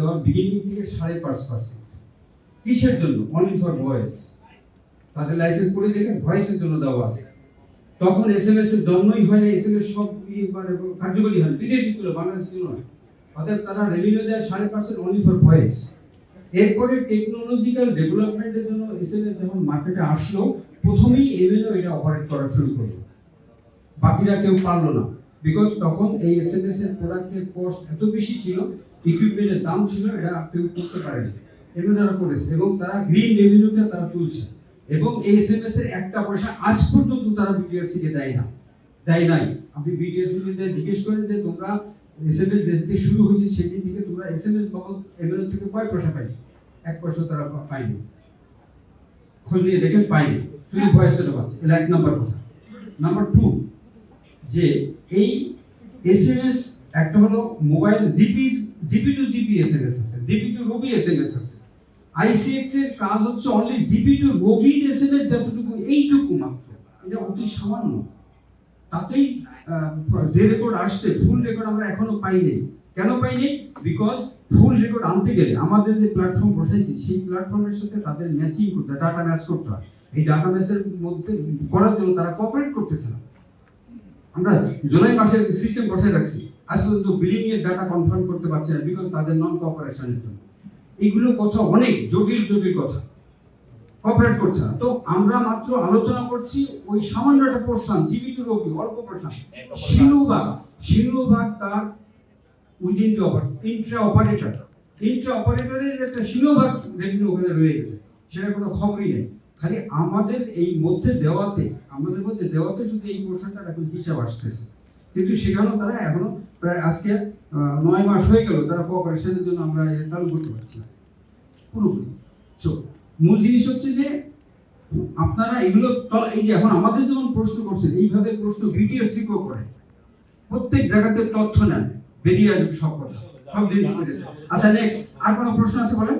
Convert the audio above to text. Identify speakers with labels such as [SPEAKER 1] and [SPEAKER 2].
[SPEAKER 1] দেওয়ার বিগিনিং থেকে সাড়ে পাঁচ পার্সেন্ট কিসের জন্য? অনলি ফর ভয়েস তাদের লাইসেন্স করে দেখে ভয়েসের জন্য দেওয়া আছে। তখন এস এম এস এর জন্মই হয় না এস এম এস সব ইয়ে মানে কার্যকরী হয় বিদেশি ছিল, বাংলাদেশ ছিল নয় অর্থাৎ তারা রেভিনিউ দেয় সাড়ে পার্সেন্ট অনলি ফর ভয়েস এরপরে টেকনোলজিক্যাল ডেভেলপমেন্টের জন্য এস এম এস যখন মার্কেটে আসলো, প্রথমেই এমএনও এটা অপারেট করা শুরু করল। বাকিরা কেউ পারল না। বিকজ তখন এই এস এম এস এর প্রোডাক্টের কস্ট এত বেশি ছিল ইকুইপমেন্টের দাম ছিল, এটা কেউ করতে পারেনি। এমএনওরা করেছে, এবং তারা গ্রিন রেভিনিউটা তারা তুলছে। এবং এই এস এম এস এর একটা পয়সা আজ পর্যন্ত তারা বিটিআরসি কে দেয় না। দেয় নাই। আপনি বিটিআরসি কে জিজ্ঞেস করেন যে, তোমরা এস এম এস থেকে শুরু হয়েছে, সেদিন থেকে তোমরা এস এম এস বাবদ থেকে কয় পয়সা পাইছো? এক পয়সা তারা পা- পায়নি। খোঁজ নিয়ে দেখেন পায়নি। শুধু ভয়েসটা পাচ্ছে এটা এক নাম্বার কথা। নাম্বার টু যে এই এস এম এস একটা হলো mobile GP GP to GP S M S আছে, GP to Robi S M S আছে। আইসিএক্স এর কাজ হচ্ছে অনলি জিপি টু রোগীর এস এম এস যতটুকু, এইটুকু মাত্র। এটা অতি সামান্য। তাতেই যে রেকর্ড আসছে ফুল রেকর্ড আমরা এখনও পাইনি। কেন পাইনি? বিকজ ফুল রেকর্ড আনতে গেলে আমাদের যে প্ল্যাটফর্ম বসাইছি, সেই প্ল্যাটফর্মের সাথে তাদের ম্যাচিং করতে ডাটা ম্যাচ করতে হয়। এই ডাটা ম্যাচের মধ্যে করার জন্য তারা কোঅপারেট করতেছে না। আমরা জুলাই মাসের সিস্টেম বসায় রাখছি। আজ পর্যন্ত বিলিং এর ডাটা কনফার্ম করতে পারছে না বিকজ তাদের নন জন্য। এইগুলো কথা অনেক, জটিল জটিল কথা। কোঅপারেট করছে না। তো আমরা মাত্র আলোচনা করছি ওই সামান্য একটা পোর্শন জীবিত রোগী, অল্প পোর্শন শিলুবাগ তার within the intra operator intra অপারেটরের একটা রেভিনিউ ওখানে রয়ে গেছে। সেটা কোনো খবরই নেই। খালি আমাদের এই মধ্যে দেওয়াতে, আমাদের মধ্যে দেওয়াতে শুধু এই পোর্শনটার এখন হিসাব আসতেছে। কিন্তু সেখানেও তারা এখনও প্রায় আজকে নয় মাস হয়ে গেল তারা কোঅপারেশনের জন্য আমরা চালু করতে পারছি না। পুরোপুরি। সো মূল জিনিস হচ্ছে যে, আপনারা এগুলো এই যে এখন আমাদের যেমন প্রশ্ন করছেন, এইভাবে প্রশ্ন ভিডিও কেও করে। প্রত্যেক জায়গাতে তথ্য নেন, বেরিয়ে আসবে সব কথা। সব জিনিস আচ্ছা নেক্সট আর কোনো প্রশ্ন আছে বলেন?